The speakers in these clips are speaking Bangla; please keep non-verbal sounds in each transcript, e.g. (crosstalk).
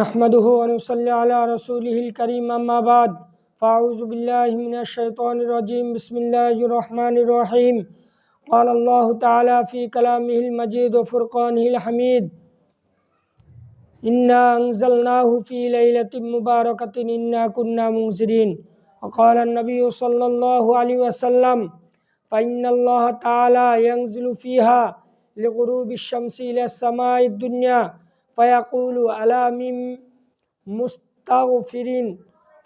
نحمده ونصلي على رسوله الكريم أما بعد فأعوذ بالله من الشيطان الرجيم. بسم الله الرحمن الرحيم. قال الله تعالى في كلامه المجيد وفرقانه الحميد إنا أنزلناه في ليلة مباركة إنا كنا منذرين. وقال النبي صلى الله عليه وسلم فإن الله تعالى ينزل فيها لغروب الشمس إلى السماء الدنيا فيقول ألا من مستغفر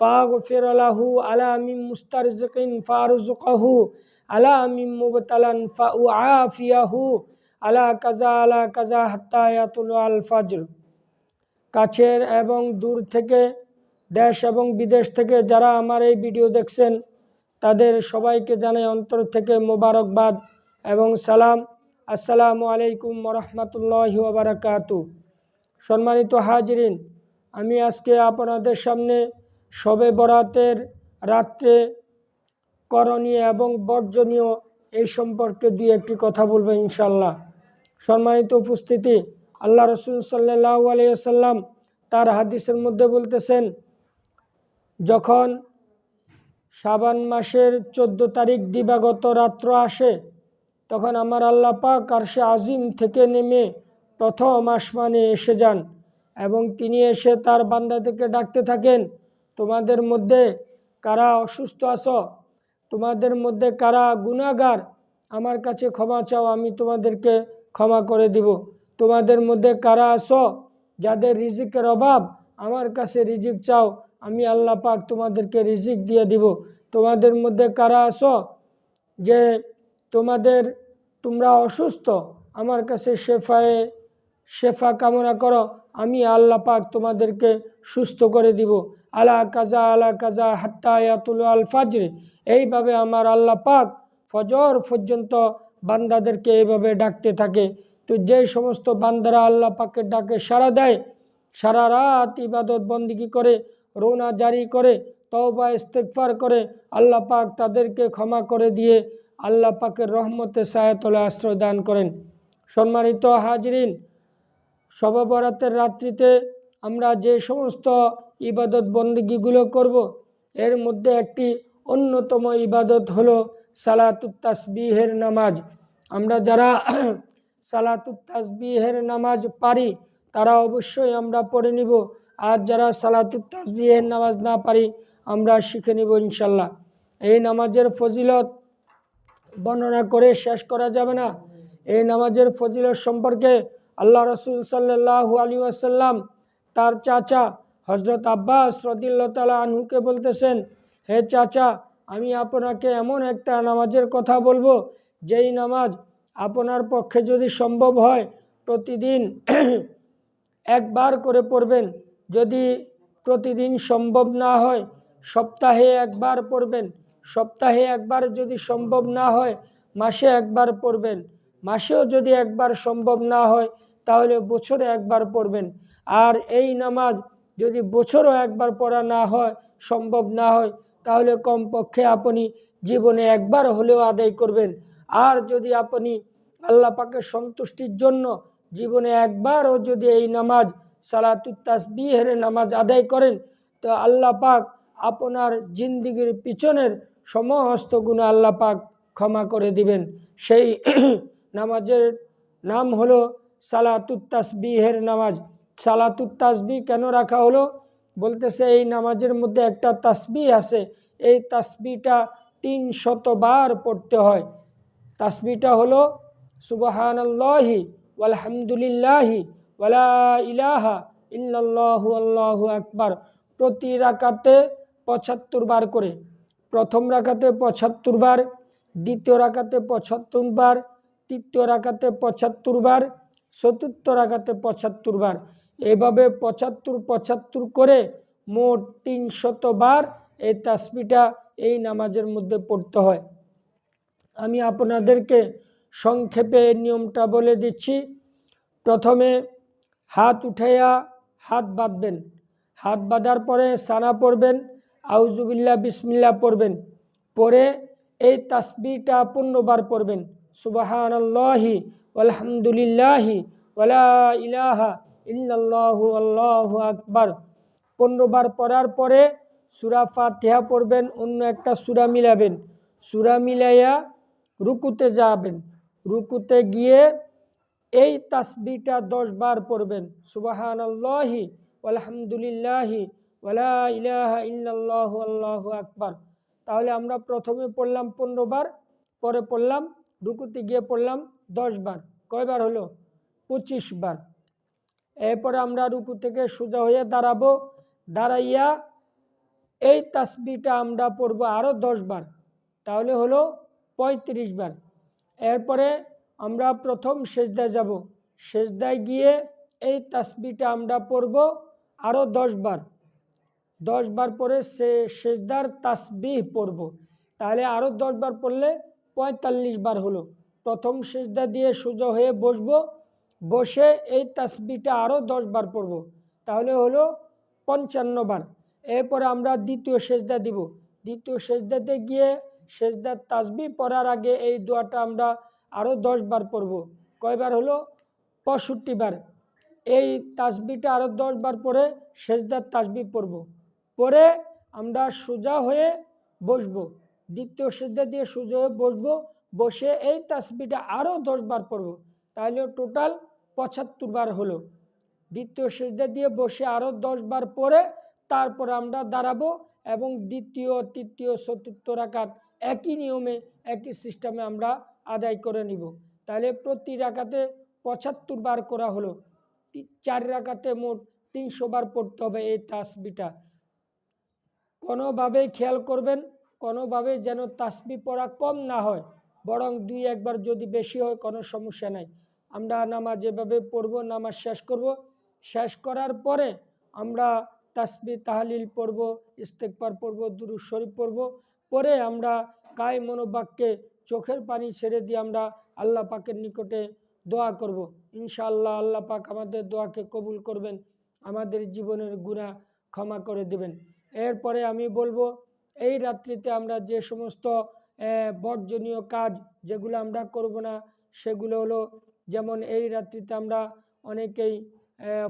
فأغفر له ألا من مسترزق فأرزقه ألا من مبتلا فأعافيه ألا كذا ألا كذا حتى يطلع الفجر কাছের এবং দূর থেকে দেশ এবং বিদেশ থেকে যারা আমার এই ভিডিও দেখছেন তাদের সবাইকে জানাই অন্তর থেকে মোবারকবাদ এবং সালাম আসসালামু আলাইকুম রহমতুল্লাহ বারাকাতু সম্মানিত হাজরিন, আমি আজকে আপনাদের সামনে শবে বরাতের রাত্রে করণীয় এবং বর্জনীয় এই সম্পর্কে দুই একটি কথা বলব ইনশাল্লাহ সম্মানিত উপস্থিতি, আল্লাহ রসুল সাল্লাহ আলিয়াল্লাম তার হাদিসের মধ্যে বলতেছেন, যখন সাবান মাসের চোদ্দ তারিখ দিবাগত রাত্র আসে, তখন আমার আল্লাহ পাক আর সে আজিম থেকে নেমে প্রথম আসমানে এসে যান এবং তিনি এসে তার বান্দাদেরকে ডাকতে থাকেন, তোমাদের মধ্যে কারা অসুস্থ আছো? তোমাদের মধ্যে কারা গুণাগার আমার কাছে ক্ষমা চাও, আমি তোমাদেরকে ক্ষমা করে দিব। তোমাদের মধ্যে কারা আসো যাদের রিজিকের অভাব? আমার কাছে রিজিক চাও, আমি আল্লাহ পাক তোমাদেরকে রিজিক দিয়ে দিব। তোমাদের মধ্যে কারা আসো যে তোমাদের, তোমরা অসুস্থ? আমার কাছে শেফায়ে শেফা কামনা করো, আমি আল্লাহ পাক তোমাদেরকে সুস্থ করে দিব। আলা কাজা আলা কাজা হাত্তায়াতুল আল ফাজরে। এইভাবে আমার আল্লাহ পাক ফজর পর্যন্ত বান্দাদেরকে এইভাবে ডাকতে থাকে। তো যে সমস্ত বান্দারা আল্লাহ পাকে ডাকে সাড়া দেয়, সারা রাত ইবাদত বন্দিগি করে রোনা জারি করে, তওবা ইস্তেকফার করে, আল্লাহ পাক তাদেরকে ক্ষমা করে দিয়ে আল্লাহ পাকের রহমতে সায়াতলে আশ্রয় দান করেন। সম্মানিত হাজরিন সববরাতের রাত্রিতে আমরা যে সমস্ত ইবাদত বন্দিগিগুলো করব, এর মধ্যে একটি অন্যতম ইবাদত হলো সালাতুত তাসবিহের নামাজ। আমরা যারা (clears throat) সালাতুত তাসবিহের নামাজ পারি, তারা অবশ্যই আমরা পড়ে নিব। আর যারা সালাতুত তাসবিহের নামাজ না পারি, আমরা শিখে নিব ইনশাল্লাহ এই নামাজের ফজিলত বর্ণনা করে শেষ করা যাবে না। এই নামাজের ফজিলত সম্পর্কে আল্লাহ রসুল সাল্লাহ আলী আসাল্লাম তার চাচা হজরত আব্বাস রদিল্লা আনহুকে বলতেছেন, হে চাচা, আমি আপনাকে এমন একটা নামাজের কথা বলব, যেই নামাজ আপনার পক্ষে যদি সম্ভব হয়, প্রতিদিন (clears throat) একবার করে পড়বেন। যদি প্রতিদিন সম্ভব না হয়, সপ্তাহে একবার পড়বেন। সপ্তাহে একবার যদি সম্ভব না হয়, মাসে একবার পড়বেন। মাসেও যদি একবার সম্ভব না হয় তাহলে বছরে একবার পড়বেন। আর এই নামাজ যদি বছরও একবার পড়া না হয়, সম্ভব না হয়, তাহলে কমপক্ষে আপনি জীবনে একবার হলেও আদায় করবেন। আর যদি আপনি আল্লাহ পাকের সন্তুষ্টির জন্য জীবনে একবারও যদি এই নামাজ সালাতুত্তাসবিহের নামাজ আদায় করেন, তো আল্লাহ পাক আপনার জিন্দিগির পিছনের সমস্ত গুণ আল্লাহ পাক ক্ষমা করে দিবেন। সেই (clears throat) নামাজের নাম হলো সালাতুত্তাসবিহের নামাজ। সালাতুত্তাসবি কেন রাখা হলো? বলতেছে, এই নামাজের মধ্যে একটা তাসবি আছে। এই তাসবিটা তিন শতবার পড়তে হয়। তাসবিটা হলো, সুবাহানাল্লাহি আলহামদুলিল্লাহি ওয়ালা ইলাহা ইল্লাল্লাহু আল্লাহু আকবার। প্রতি রাকাতে পঁচাত্তর বার করে। প্রথম রাখাতে পঁচাত্তর বার, দ্বিতীয় রাখাতে পঁচাত্তর বার, তৃতীয় রাখাতে পঁচাত্তর বার চতুর্থ রাখাতে পঁচাত্তর বার। এভাবে পঁচাত্তর পঁচাত্তর করে মোট তিনশত বার এই তাসবিটা এই নামাজের মধ্যে পড়তে হয়। আমি আপনাদেরকে সংক্ষেপে নিয়মটা বলে দিচ্ছি। প্রথমে হাত উঠাইয়া হাত বাঁধবেন। হাত বাঁধার পরে সানা পড়বেন আউজুবিল্লা বিসমিল্লা পড়বেন। পরে এই তাসবিটা পূর্ণবার পড়বেন। সুবাহান আল্লাহি আলহামদুলিল্লাহি ওলা ইলাহা ইল্লাল্লাহু আল্লাহু আকবার। পনেরো বার পড়ার পরে সুরা ফাতিহা পড়বেন, অন্য একটা সুরা মিলাবেন। সুরা মিলাইয়া রুকুতে যাবেন। রুকুতে গিয়ে এই তাসবিটা দশ বার পড়বেন। সুবাহান আল্লাহি আলহামদুলিল্লাহি ওয়ালা ইলাহা ইল্লাল্লাহু আল্লাহু আকবার। তাহলে আমরা প্রথমে পড়লাম পনেরো বার, পরে পড়লাম রুকুতে গিয়ে পড়লাম দশ বার। কয়বার হলো? পঁচিশ বার। এরপরে আমরা রুকু থেকে সোজা হয়ে দাঁড়াবো। দাঁড়াইয়া এই তাসবিটা আমরা পড়ব আরও দশ বার। তাহলে হলো পঁয়ত্রিশ বার। এরপরে আমরা প্রথম সেজদায় যাব। সেজদায় গিয়ে এই তাসবিটা আমরা পড়ব আরও দশ বার। দশ বার পরে সে সেজদার তাসবিহ পড়ব। তাহলে আরও দশ বার পড়লে পঁয়তাল্লিশ বার হলো। প্রথম সেজদা দিয়ে সোজা হয়ে বসবো। বসে এই তাসবিটা আরও দশ বার পড়ব। তাহলে হলো পঞ্চান্ন বার। এরপরে আমরা দ্বিতীয় সেজদা দিব। দ্বিতীয় সেজদাতে গিয়ে সেজদার তাসবি পড়ার আগে এই দোয়াটা আমরা আরও দশ বার পড়ব। কয়বার হলো? পঁয়ষট্টি বার। এই তাসবিটা আরও দশ বার পরে সেজদার তাসবি পড়ব। পরে আমরা সোজা হয়ে বসবো। দ্বিতীয় সেজদা দিয়ে হয়ে বসবো, বসে এই তাসবিটা আরও দশ বার পড়ব। তাহলে টোটাল পঁচাত্তর বার হলো। দ্বিতীয় সেজদা দিয়ে বসে আরও দশবার পরে তারপর আমরা দাঁড়াবো এবং দ্বিতীয়, তৃতীয়, চতুর্থ রাকাত একই নিয়মে, একই সিস্টেমে আমরা আদায় করে নিব। তাহলে প্রতি রাকাতে পঁচাত্তর বার করা হলো। চার রাকাতে মোট তিনশো বার পড়তে হবে এই তাসবিটা কোনোভাবেই খেয়াল করবেন কোনোভাবে যেন তাসবি পড়া কম না হয়, বরং দুই একবার যদি বেশি হয় কোনো সমস্যা নাই। আমরা নামাজ যেভাবে পড়ব, নামাজ শেষ করব। শেষ করার পরে আমরা তাসবি তাহালিল পড়ব ইস্তেকবার পড়ব, দুরুদ শরীফ পড়ব। পরে আমরা কায় মনোবাক্যে চোখের পানি ছেড়ে দিয়ে আমরা আল্লাহ পাকের নিকটে দোয়া করব। ইনশাআল্লাহ আল্লাহ পাক আমাদের দোয়াকে কবুল করবেন, আমাদের জীবনের গুণা ক্ষমা করে দেবেন। এরপরে আমি বলব এই রাত্রিতে আমরা যে সমস্ত বর্জনীয় কাজ যেগুলো আমরা করব না, সেগুলো হলো যেমন এই রাত্রিতে আমরা অনেকেই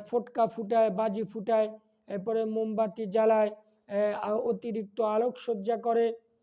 ফোটকা ফুটায়, বাজি ফুটায়, এরপরে মোমবাতি জ্বালায় অতিরিক্ত আলোকসজ্জা করে